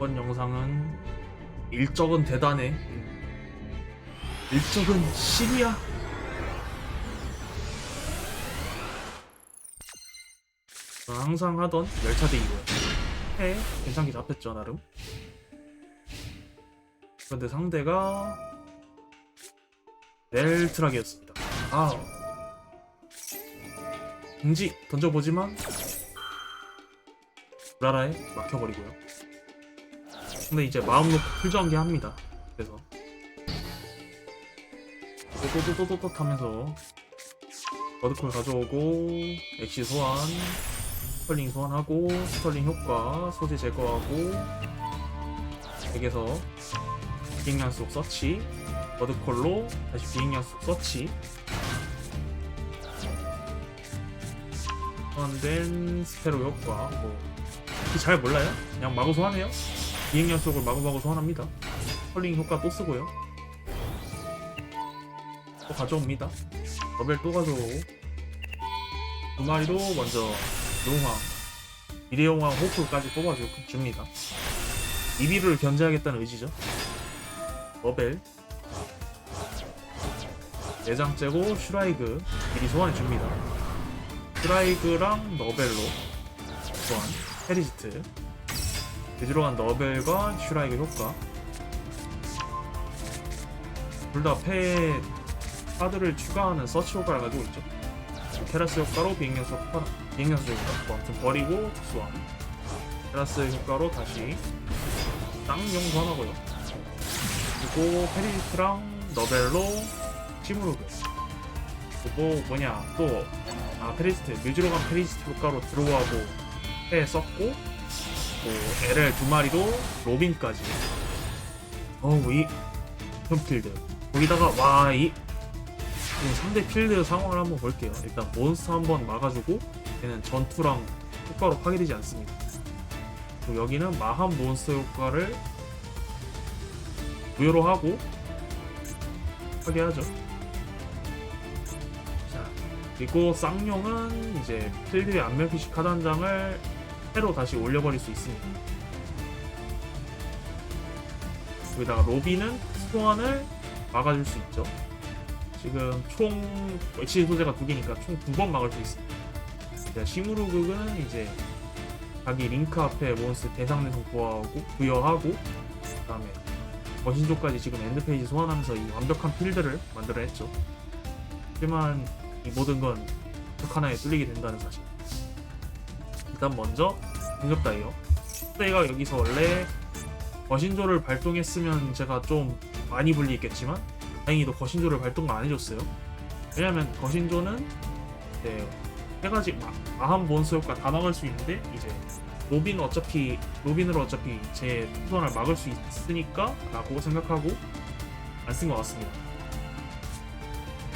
이번 영상은 일적은 대단해. 일적은 신이야. 항상 하던 열차대기고요. 해 괜찮게 잡혔죠 나름. 그런데 상대가 렐트락이었습니다. 아 공지 던져보지만 브라라에 막혀버리고요. 근데 이제 마음 놓고 풀전기 합니다. 그래서. 또또또또또 하면서 버드콜 가져오고 엑시 소환 스털링 소환하고 스털링 효과 소재 제거하고 덱에서 비행연속 서치 버드콜로 다시 비행연속 서치. 소환된 스페로 효과. 뭐 잘 몰라요? 그냥 마구 소환해요 비행 연속을 마구마구 소환합니다. 스털링 효과 또 쓰고요. 또 가져옵니다. 러벨 또 가져오고. 두 마리로 먼저 용왕 미래용왕 호크까지 뽑아줍니다. 이비를 견제하겠다는 의지죠. 러벨 내장 째고 슈라이그 미리 소환해 줍니다. 슈라이그랑 너벨로 소환. 페리지트 뒤로 간 너벨과 슈라이그 효과. 둘다패 카드를 추가하는 서치 효과를 가지고 있죠. 테라스 효과로 비행연속 효과 비행연속 효과. 아무튼 버리고 특수함 테라스 효과로 다시 쌍용 소환하고요. 그리고 페리지트랑 너벨로 시무르그 그리고 뭐냐 또아 페리지트 뮤즈로 간 페리지트 효과로 들어가고 해 썼고 또 LL 두 마리로 로빈까지. 어우 이 홈필드. 거기다가 와이 지금 상대 필드 상황을 한번 볼게요. 일단 몬스터 한번 막아주고 얘는 전투랑 효과로 파괴되지 않습니다. 그리고 여기는 마한 몬스터 효과를 무효로 하고 파괴하죠. 자 그리고 쌍용은 이제 필드의 안면피시 카드 한 장을 새로 다시 올려버릴 수 있습니다. 여기다가 로비는 소환을 막아줄 수 있죠. 지금 총 HC 소재가 두 개니까 총 두 번 막을 수 있습니다. 자, 시무르극은 이제 자기 링크 앞에 몬스터 대상 내성 부여하고 부여하고 그 다음에 거신조까지 지금 엔드페이지 소환하면서 이 완벽한 필드를 만들어냈죠. 하지만 이 모든 건적 하나에 뚫리게 된다는 사실 일단 먼저 공격 다이어. 다이가 여기서 원래 거신조를 발동했으면 제가 좀 많이 불리했겠지만 다행히도 거신조를 발동을 안 해줬어요. 왜냐면 거신조는 이제 세 가지 마- 마한 몬스 효과 다 막을 수 있는데 이제 로빈 어차피 로빈으로 어차피 제 투선을 막을 수 있으니까 라고 생각하고 안 쓴 것 같습니다.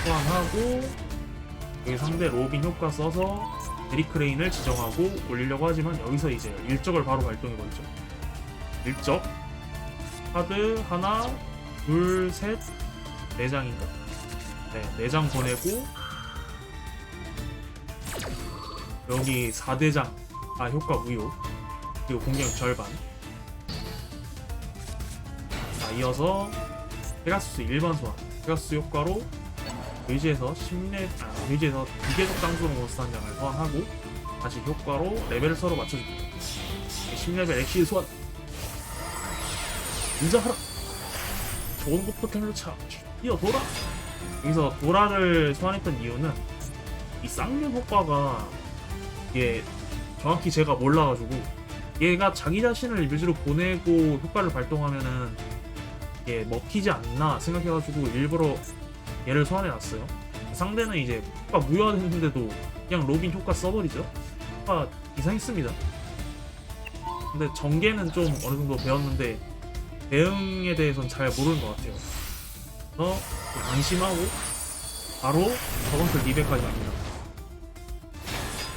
소환하고 여기 상대 로빈 효과 써서 드리크레인을 지정하고 올리려고 하지만 여기서 이제 일적을 바로 발동해버리죠. 일적. 카드 하나 둘셋. 네 장인가 네네 장 보내고 여기 4대장. 아 효과 무효. 그리고 공격 절반. 자 이어서 페가수스 일반 소환. 페가수스 효과로 의지에서 10레 아 의지에서 비계속 장수로 몬스터 한 장을 소환하고 다시 효과로 레벨을 서로 맞춰줍니다. 10레벨 엑시 소환. 인자하라. 좋은 곳부터 텔로 차. 뛰어 돌아. 여기서 도라를 소환했던 이유는 이 쌍류 효과가 이게 정확히 제가 몰라가지고 얘가 자기 자신을 뮤즈로 보내고 효과를 발동하면은 이게 먹히지 않나 생각해가지고 일부러 얘를 소환해놨어요. 상대는 이제 효과 무효화됐는데도 그냥 로빈 효과 써버리죠. 효과 이상했습니다. 근데 전개는 좀 어느 정도 배웠는데 대응에 대해서는 잘 모르는 것 같아요. 그래서 안심하고 바로 저번트 리베까지 갑니다.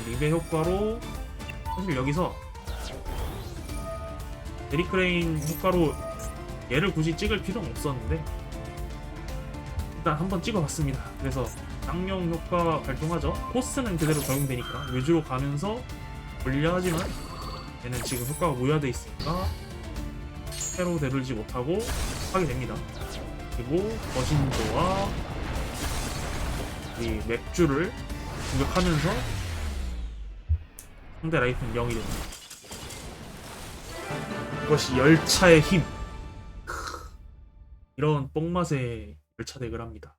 리베 효과로 사실 여기서 데리크레인 효과로 얘를 굳이 찍을 필요는 없었는데 일단 한번 찍어봤습니다. 그래서 쌍용 효과 발동하죠. 코스는 그대로 적용되니까 외주로 가면서 올리려 하지만 얘는 지금 효과가 무효화돼 있으니까 패로 되돌지 못하고 하게 됩니다. 그리고 거신조와 이 맥주를 공격하면서 상대 라이프는 0이 됩니다. 이것이 열차의 힘. 크. 이런 뽕맛의 열 차 덱을 합니다.